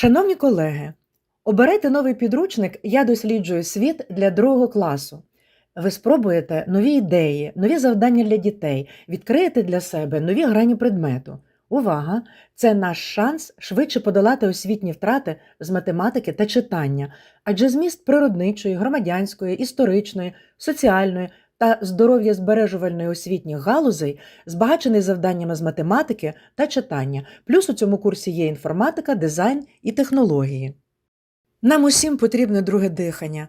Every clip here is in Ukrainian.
Шановні колеги, оберете новий підручник Я досліджую світ для другого класу. Ви спробуєте нові ідеї, нові завдання для дітей, відкриєте для себе нові грані предмету. Увага! Це наш шанс швидше подолати освітні втрати з математики та читання, адже зміст природничої, громадянської, історичної, соціальної та здоров'я збережувальної освітніх галузей збагачений завданнями з математики та читання. Плюс у цьому курсі є інформатика, дизайн і технології. Нам усім потрібне друге дихання.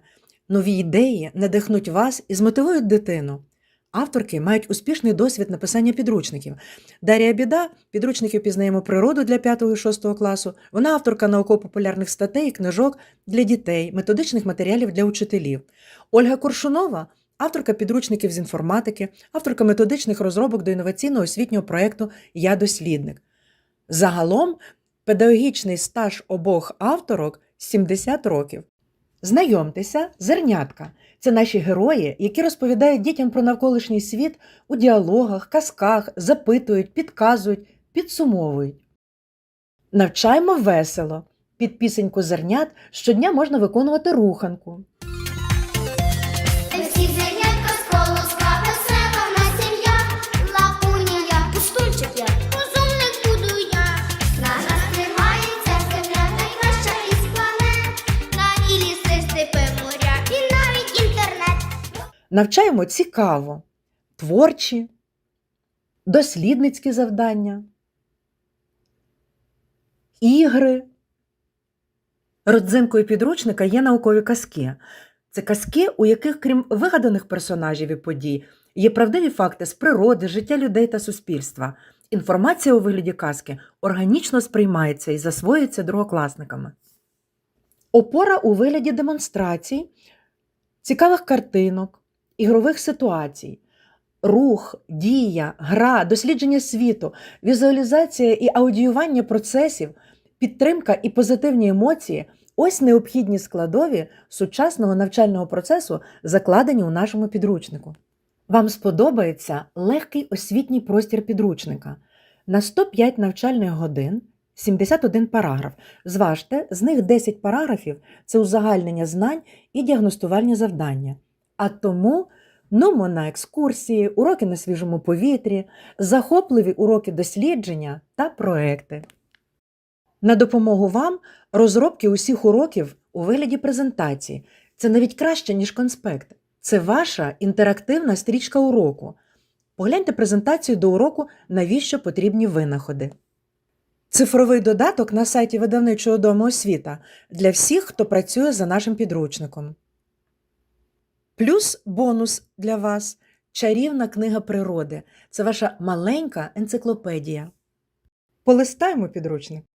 Нові ідеї надихнуть вас і змотивують дитину. Авторки мають успішний досвід написання підручників. Дар'я Біда підручників пізнаємо природу для 5-6 класу. Вона авторка науково-популярних статей і книжок для дітей, методичних матеріалів для учителів. Ольга Коршунова авторка підручників з інформатики, авторка методичних розробок до інноваційного освітнього проєкту Я дослідник. Загалом педагогічний стаж обох авторок 70 років. Знайомтеся, зернятка. Це наші герої, які розповідають дітям про навколишній світ у діалогах, казках, запитують, підказують, підсумовують. Навчаємо весело. Під пісеньку зернят щодня можна виконувати руханку. Навчаємо цікаво, творчі, дослідницькі завдання, ігри. Родзинкою підручника є наукові казки. Це казки, у яких, крім вигаданих персонажів і подій, є правдиві факти з природи, життя людей та суспільства. Інформація у вигляді казки органічно сприймається і засвоюється другокласниками. Опора у вигляді демонстрацій, цікавих картинок, ігрових ситуацій, рух, дія, гра, дослідження світу, візуалізація і аудіювання процесів, підтримка і позитивні емоції ось необхідні складові сучасного навчального процесу, закладені у нашому підручнику. Вам сподобається легкий освітній простір підручника. На 105 навчальних годин 71 параграф. Зважте, з них 10 параграфів це узагальнення знань і діагностувальні завдання. А тому нумо на екскурсії, уроки на свіжому повітрі, захопливі уроки дослідження та проекти. На допомогу вам розробки усіх уроків у вигляді презентації. Це навіть краще, ніж конспект. Це ваша інтерактивна стрічка уроку. Погляньте презентацію до уроку, навіщо потрібні винаходи. Цифровий додаток на сайті видавничого дому освіта для всіх, хто працює за нашим підручником. Плюс бонус для вас чарівна книга природи. Це ваша маленька енциклопедія. Полистаємо підручник.